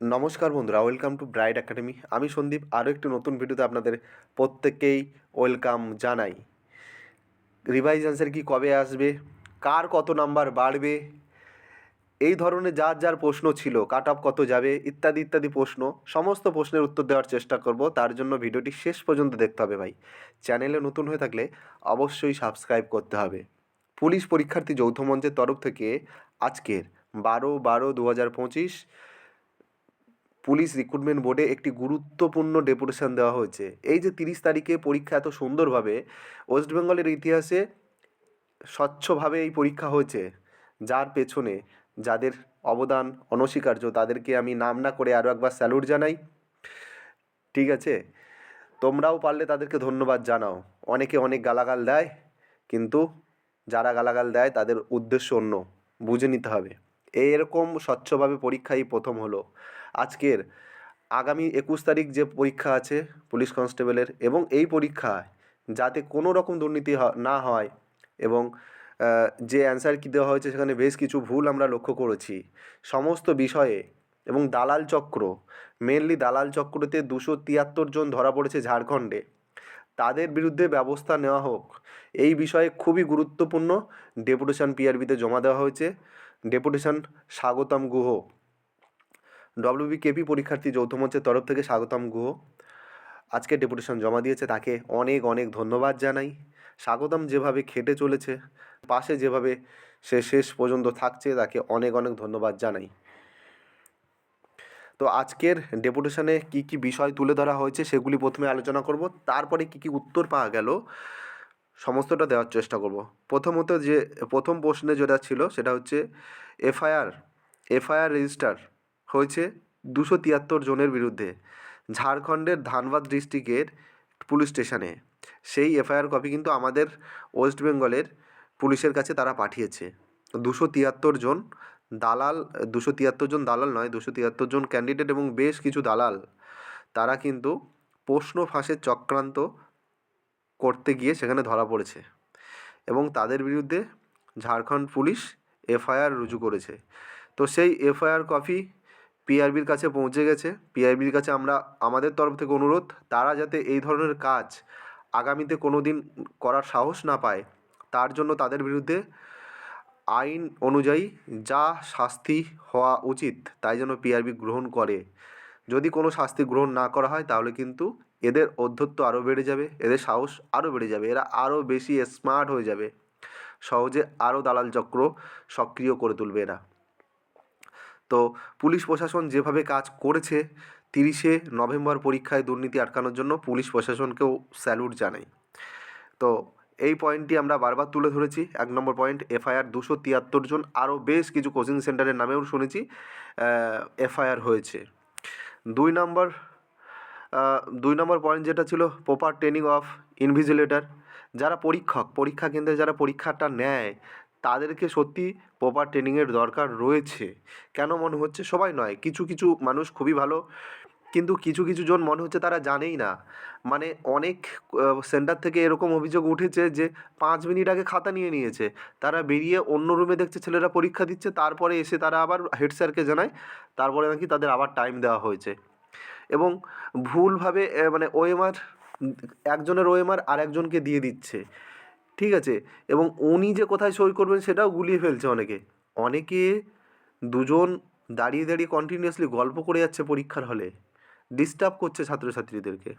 নমস্কার বন্ধুরা welcome to bride academy আমি সন্দীপ, আরও একটি নতুন ভিডিওতে আপনাদের প্রত্যেককেই ওয়েলকাম জানাই। রিভাইজ অ্যান্সার কি, কবে আসবে? কার কত নাম্বার বাড়বে? এই ধরনের যার যার প্রশ্ন ছিল কাট অফ কত যাবে? ইত্যাদি ইত্যাদি প্রশ্ন, সমস্ত প্রশ্নের উত্তর দেওয়ার চেষ্টা করব। তার জন্য ভিডিওটি শেষ পর্যন্ত দেখতে হবে ভাই। চ্যানেলে নতুন হয়ে থাকলে অবশ্যই সাবস্ক্রাইব করতে হবে। পুলিশ পরীক্ষার্থী যৌথ মঞ্চের তরফ থেকে আজকের বারো বারো দু হাজার পঁচিশ পুলিশ রিক্রুটমেন্ট বোর্ডে একটি গুরুত্বপূর্ণ ডেপুটেশন দেওয়া হয়েছে। এই যে তিরিশ তারিখে পরীক্ষা এত সুন্দরভাবে, ওয়েস্ট বেঙ্গলের ইতিহাসে স্বচ্ছভাবে এই পরীক্ষা হয়েছে। যার পেছনে যাদের অবদান অনস্বীকার্য, তাদেরকে আমি নাম না করে আরও একবার স্যালুট জানাই। ঠিক আছে? তোমরাও পারলে তাদেরকে ধন্যবাদ জানাও। অনেকে অনেক গালাগাল দেয়, কিন্তু যারা গালাগাল দেয় তাদের উদ্দেশ্য অন্য। বুঝে নিতে হবে। এরকম স্বচ্ছভাবে পরীক্ষাই প্রথম হলো। আজকের আগামী একুশ তারিখ যে পরীক্ষা আছে পুলিশ কনস্টেবলের এবং এই পরীক্ষায় যাতে কোনো রকম দুর্নীতি না হয় এবং যে অ্যান্সার কি দেওয়া হয়েছে সেখানে বেশ কিছু ভুল আমরা লক্ষ্য করেছি। সমস্ত বিষয়ে এবং দালাল চক্র মেনলি দালাল চক্রতে দুশো তিয়াত্তর জন ধরা পড়েছে ঝাড়খণ্ডে। তাদের বিরুদ্ধে ব্যবস্থা নেওয়া হোক, এই বিষয়ে খুবই গুরুত্বপূর্ণ ডেপুটেশন পিআরবিতে জমা দেওয়া হয়েছে। ডেপুটেশন স্বাগতম গুহ। ডব্লিউবিকেপি পরীক্ষার্থী যৌথ মঞ্চের তরফ থেকে স্বাগতম গুহ। আজকে ডেপুটেশন জমা দিয়েছে তাকে অনেক অনেক ধন্যবাদ জানাই। স্বাগতম যেভাবে খেটে চলেছে, পাশে যেভাবে সে শেষ পর্যন্ত থাকছে, তাকে অনেক অনেক ধন্যবাদ জানাই। তো আজকের ডেপুটেশনে কি কি বিষয় তুলে ধরা হয়েছে সেগুলি প্রথমে আলোচনা করব, তারপরে কি কি উত্তর পাওয়া গেল সমস্তটা দেওয়ার চেষ্টা করব। প্রথমত যে, প্রথম প্রশ্নে যেটা ছিল সেটা হচ্ছে, এফআইআর এফআইআর রেজিস্টার হয়েছে দুশো তিয়াত্তর জনের বিরুদ্ধে। ঝাড়খণ্ডের ধানবাদ ডিস্ট্রিক্টের পুলিশ স্টেশনে। সেই এফআইআর কপি কিন্তু আমাদের ওয়েস্ট বেঙ্গলের পুলিশের কাছে তারা পাঠিয়েছে। দুশো তিয়াত্তর জন দালাল, দুশো তিয়াত্তর জন দালাল নয়, দুশো তিয়াত্তর জন ক্যান্ডিডেট এবং বেশ কিছু দালাল তারা কিন্তু প্রশ্ন ফাঁসের চক্রান্ত করতে গিয়ে সেখানে ধরা পড়েছে এবং তাদের বিরুদ্ধে ঝাড়খণ্ড পুলিশ এফআইআর রুজু করেছে। তো সেই এফআইআর কপি পিআরবির কাছে পৌঁছে গেছে। পিআরবির কাছে আমরা আমাদের তরফ থেকে অনুরোধ, তারা যাতে এই ধরনের কাজ আগামীতে কোনো দিন করার সাহস না পায়, তার জন্য তাদের বিরুদ্ধে আইন অনুযায়ী যা শাস্তি হওয়া উচিত, তাই যেন পিআরবি গ্রহণ করে। যদি কোনো শাস্তি গ্রহণ না করা হয়, তাহলে কিন্তু এদের অধ্যত্ব আরও বেড়ে যাবে, এদের সাহস আরও বেড়ে যাবে, এরা আরও বেশি স্মার্ট হয়ে যাবে। সহজে আরও দালাল চক্র সক্রিয় করে তুলবে এরা। তো পুলিশ প্রশাসন যেভাবে কাজ করেছে, তিরিশে নভেম্বর পরীক্ষায় দুর্নীতি আটকানোর জন্য পুলিশ প্রশাসনকেও স্যালুট জানাই। তো এই পয়েন্টটি আমরা বারবার তুলে ধরেছি। এক নম্বর পয়েন্ট, এফআইআর দুশো তিয়াত্তর জন, আরও বেশ কিছু কোচিং সেন্টারের নামেও শুনেছি এফআইআর হয়েছে। দুই নম্বর দুই নম্বর পয়েন্ট যেটা ছিল, প্রপার ট্রেনিং অফ ইনভিজিলেটার। যারা পরীক্ষক, পরীক্ষা কেন্দ্রে যারা পরীক্ষাটা নেয় তাদেরকে সত্যি প্রপার ট্রেনিংয়ের দরকার রয়েছে। কেন মনে হচ্ছে? সবাই নয়, কিছু কিছু মানুষ খুবই ভালো, কিন্তু কিছু কিছু জন মনে হচ্ছে তারা জানেই না। মানে অনেক সেন্টার থেকে এরকম অভিযোগ উঠেছে যে পাঁচ মিনিট আগে খাতা নিয়ে নিয়েছে। তারা বেরিয়ে অন্য রুমে দেখছে ছেলেরা পরীক্ষা দিচ্ছে, তারপরে এসে তারা আবার হেড স্যারকে জানায়, তারপরে নাকি তাদের আবার টাইম দেওয়া হয়েছে। এবং ভুলভাবে মানে ওএমআর একজনের ওএমআর আর একজনকে দিয়ে দিচ্ছে। ঠিক আছে? এবং উনি যে কোথায় সই করবেন সেটাও গুলিয়ে ফেলছে অনেকে। অনেকে দুজন দাঁড়িয়ে দাঁড়িয়ে কন্টিনিউয়াসলি গল্প করে যাচ্ছে পরীক্ষার হলে। ডিস্টার্ব করছে ছাত্রছাত্রীদেরকে।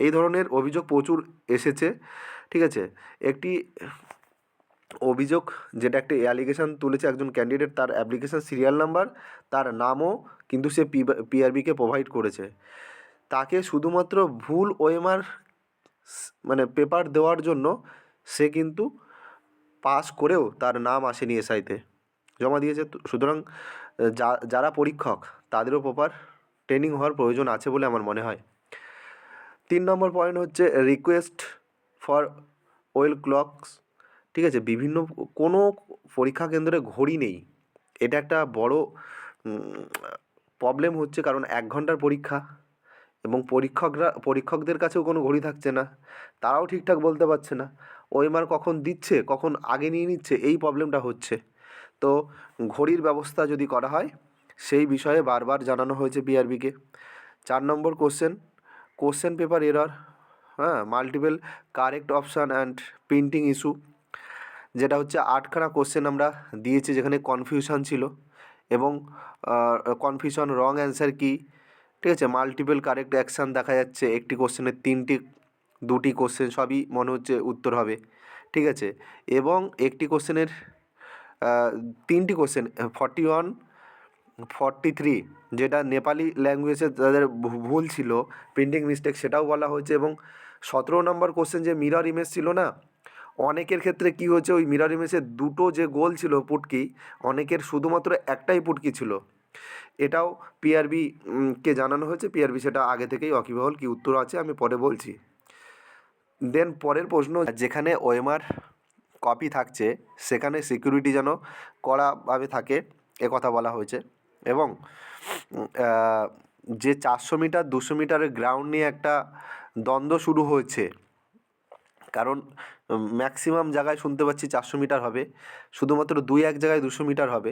এই ধরনের অভিযোগ প্রচুর এসেছে, ঠিক আছে? একটি অভিযোগ যেটা একটা অ্যালিগেশন তুলেছে একজন ক্যান্ডিডেট তার অ্যাপ্লিকেশান সিরিয়াল নাম্বার তার নামও কিন্তু সে পিআরবিকে প্রোভাইড করেছে। তাকে শুধুমাত্র ভুল ওএমআর মানে পেপার দেওয়ার জন্য সে কিন্তু পাস করেও তার নাম আসেনি এসআইতে। জমা দিয়েছে সুতরাং যারা পরীক্ষক, তাদেরও প্রপার ট্রেনিং হওয়ার প্রয়োজন আছে বলে আমার মনে হয়। তিন নম্বর পয়েন্ট হচ্ছে রিকোয়েস্ট ফর ওয়েল ক্লকস ঠিক আছে, বিভিন্ন, কোনো পরীক্ষা কেন্দ্রে ঘড়ি নেই। এটা একটা বড় প্রবলেম হচ্ছে কারণ এক ঘণ্টার পরীক্ষা এবং পরীক্ষকরা, পরীক্ষকদের কাছেও কোনো ঘড়ি থাকছে না। তারাও ঠিকঠাক বলতে পারছে না। ওএমআর কখন দিচ্ছে, কখন আগে নিয়ে নিচ্ছে, এই প্রবলেমটা হচ্ছে। তো ঘড়ির ব্যবস্থা যদি করা হয়, সেই বিষয়ে বারবার জানানো হয়েছে বিআরবিকে চার number question question paper error হ্যাঁ multiple correct option and printing issue যেটা হচ্ছে আটখানা কোশ্চেন আমরা দিয়েছি যেখানে কনফিউশন ছিল এবং কনফিউশন রং অ্যান্সার কী, ঠিক আছে? মাল্টিপল কারেক্ট অ্যাকশান দেখা যাচ্ছে, একটি কোশ্চেনের তিনটি দুটি কোশ্চেন সবই মনে হচ্ছে উত্তর হবে। ঠিক আছে? এবং একটি কোশ্চেনের তিনটি question forty one forty three যেটা নেপালি ল্যাঙ্গুয়েজে তাদের ভুল ছিল প্রিন্টিং মিস্টেক সেটাও বলা হয়েছে এবং সতেরো নম্বর কোশ্চেন যে মিরর ইমেজ ছিল না, অনেকের ক্ষেত্রে কী হয়েছে, ওই মিরর ইমেজের দুটো যে গোল ছিল পুটকি, অনেকের শুধুমাত্র একটাই পুটকি ছিল। এটাও পিআরবি কে জানানো হয়েছে? পিআরবি সেটা আগে থেকেই অকিবহল কি উত্তর আছে আমি পরে বলছি। দেন পরের প্রশ্ন, যেখানে ওএমআর কপি থাকছে, সেখানে সিকিউরিটি যেন কড়াভাবে থাকে কথা বলা হয়েছে। এবং যে চারশো মিটার, দুশো মিটারের গ্রাউন্ড নিয়ে একটা দ্বন্দ্ব শুরু হয়েছে, কারণ ম্যাক্সিমাম জায়গায় শুনতে পাচ্ছি চারশো মিটার হবে, শুধুমাত্র দুই এক জায়গায় দুশো মিটার হবে।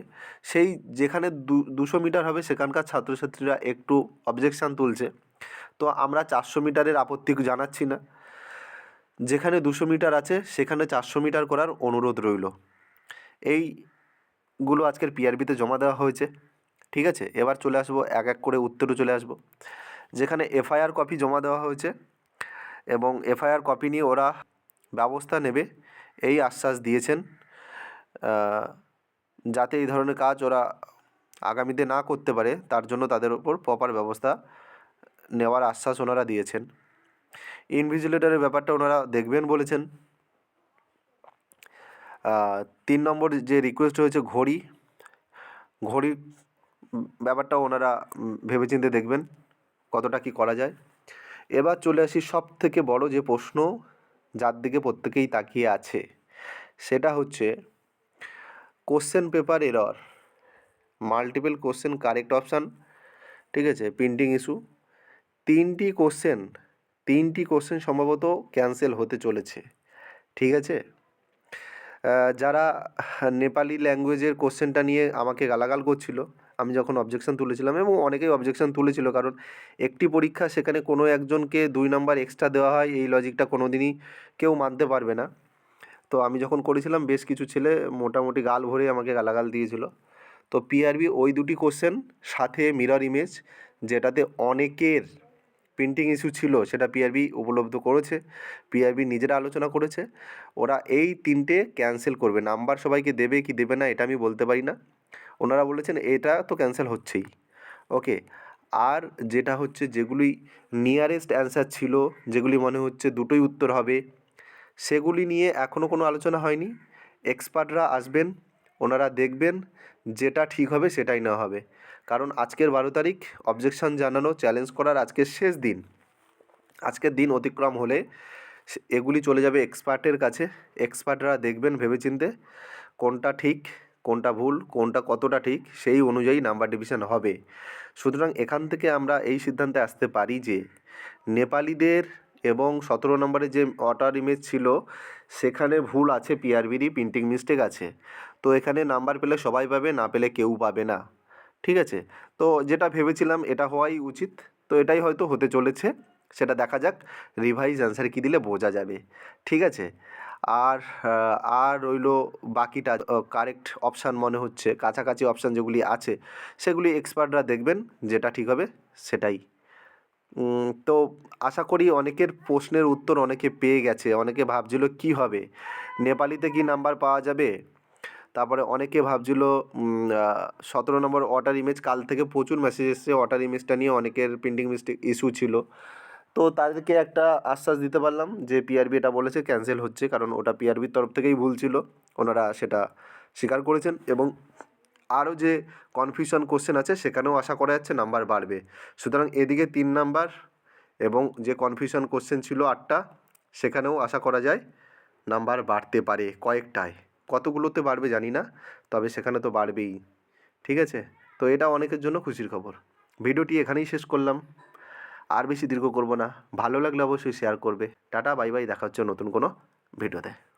সেই যেখানে দুশো মিটার হবে, সেখানকার ছাত্রছাত্রীরা একটু অবজেকশান তুলছে। তো আমরা চারশো মিটারের আপত্তি জানাচ্ছি না। যেখানে দুশো মিটার আছে, সেখানে চারশো মিটার করার অনুরোধ রইল। এইগুলো আজকের পিআরবিতে জমা দেওয়া হয়েছে, ঠিক আছে? এবার চলে আসব, এক এক করে উত্তরে চলে আসব। যেখানে এফআইআর কপি জমা দেওয়া হয়েছে এবং এফআইআর কপি নিয়ে ওরা ব্যবস্থা নেবে, এই আশ্বাস দিয়েছেন। যাতে এই ধরনের কাজ ওরা আগামীতে না করতে পারে, তার জন্য তাদের ওপর প্রপার ব্যবস্থা নেওয়ার আশ্বাস ওনারা দিয়েছেন। ইনভিজিলেটরের ব্যাপারটা ওনারা দেখবেন বলেছেন। তিন নম্বর যে রিকোয়েস্ট হয়েছে ঘড়ি ঘড়ি উম, ব্যাপারটা ওনারা ভেবেচিন্তে দেখবেন কতটা কি করা যায়। এবার চলে আসি সব থেকে বড় যে প্রশ্ন যার দিকে প্রত্যেকেই তাকিয়ে আছে সেটা হচ্ছে question paper error multiple question correct option ঠিক আছে প্রিন্টিং ইস্যু তিনটি কোশ্চেন তিনটি কোশ্চেন সম্ভবত ক্যান্সেল হতে চলেছে। ঠিক আছে? যারা নেপালি ল্যাঙ্গুয়েজের কোশ্চেনটা নিয়ে আমাকে গালাগাল করছিল, আমি যখন অবজেকশন তুলেছিলাম এবং অনেকেই অবজেকশন তুলেছিল, কারণ একটি পরীক্ষা সেখানে কোনো একজনকে দুই নাম্বার এক্সট্রা দেওয়া হয়, এই লজিকটা কোনো দিনই কেউ মানতে পারবে না। তো আমি যখন করেছিলাম, বেশ কিছু ছেলে মোটামুটি গাল ভরে আমাকে গালাগাল দিয়েছিল। তো পিআরবি ওই দুটি কোশ্চেন সাথে মিরর ইমেজ যেটাতে অনেকের প্রিন্টিং ইস্যু ছিল, সেটা পিআরবি উপলব্ধ করেছে পিআরবি নিজেরা আলোচনা করেছে। ওরা এই তিনটে ক্যান্সেল করবে। নাম্বার সবাইকে দেবে কি দেবে না, এটা আমি বলতে পারি না। ওনারা বলেছেন, এটা তো ক্যান্সেল হচ্ছেই। ওকে আর যেটা হচ্ছে, যেগুলি নিয়ারেস্ট অ্যান্সার ছিল, যেগুলি মনে হচ্ছে দুটোই উত্তর হবে, সেগুলি নিয়ে এখনও কোনো আলোচনা হয়নি। এক্সপার্টরা আসবেন, ওনারা দেখবেন, যেটা ঠিক হবে সেটাই নেওয়া হবে। কারণ আজকের বারো তারিখ অবজেকশন জানানো চ্যালেঞ্জ করার আজকের শেষ দিন। আজকের দিন অতিক্রম হলে এগুলি চলে যাবে এক্সপার্টের কাছে। এক্সপার্টরা দেখবেন ভেবেচিন্তে কোনটা ঠিক, কোনটা ভুল, কোনটা কতটা ঠিক, সেই অনুযায়ী নাম্বার ডিভিশন হবে। সুতরাং এখান থেকে আমরা এই সিদ্ধান্তে আসতে পারি যে, নেপালিদের এবং সতেরো নম্বরে যে ওয়াটার ইমেজ ছিল, সেখানে ভুল আছে পিআরবিরই প্রিন্টিং মিস্টেক আছে। তো এখানে নাম্বার পেলে সবাই পাবে, না পেলে কেউ পাবে না। ঠিক আছে? তো যেটা ভেবেছিলাম এটা হওয়াই উচিত। তো এটাই হয়তো হতে চলেছে। সেটা দেখা যাক। রিভাইজ অ্যান্সার কী দিলে বোঝা যাবে। ঠিক আছে? আর আর রইল বাকিটা কারেক্ট অপশান মনে হচ্ছে, কাছাকাছি অপশান যেগুলি আছে, সেগুলি এক্সপার্টরা দেখবেন যেটা ঠিক হবে সেটাই। তো আশা করি অনেকের প্রশ্নের উত্তর অনেকে পেয়ে গেছে, অনেকে ভাবছিল কি হবে? নেপালিতে কি নাম্বার পাওয়া যাবে? তারপরে অনেকে ভাবছিল সতেরো নম্বর ওয়াটার ইমেজ কাল থেকে প্রচুর মেসেজ এসছে ওয়াটার ইমেজটা নিয়ে অনেকের প্রিন্টিং মিস্টেক ইস্যু ছিল। তো তাদেরকে একটা আশ্বাস দিতে পারলাম যে পিআরবি এটা বলেছে ক্যান্সেল হচ্ছে, কারণ ওটা পিআরবির তরফ থেকেই ভুল ছিল। ওনারা সেটা স্বীকার করেছেন এবং আরও যে কনফিউশন কোশ্চেন আছে, সেখানেও আশা করা যাচ্ছে নাম্বার বাড়বে। সুতরাং এদিকে তিন নাম্বার এবং যে কনফিউশন কোশ্চেন ছিল আটটা, সেখানেও আশা করা যায় নাম্বার বাড়তে পারে কয়েকটায়। কতগুলোতে বাড়বে জানি না, তবে সেখানে তো বাড়বেই। ঠিক আছে? তো এটা অনেকের জন্য খুশির খবর। ভিডিওটি এখানেই শেষ করলাম। আর বেশি দীর্ঘ করব না। ভালো লাগলে অবশ্যই শেয়ার করবে। টাটা, বাই বাই, দেখা হচ্ছে নতুন কোনো ভিডিওতে।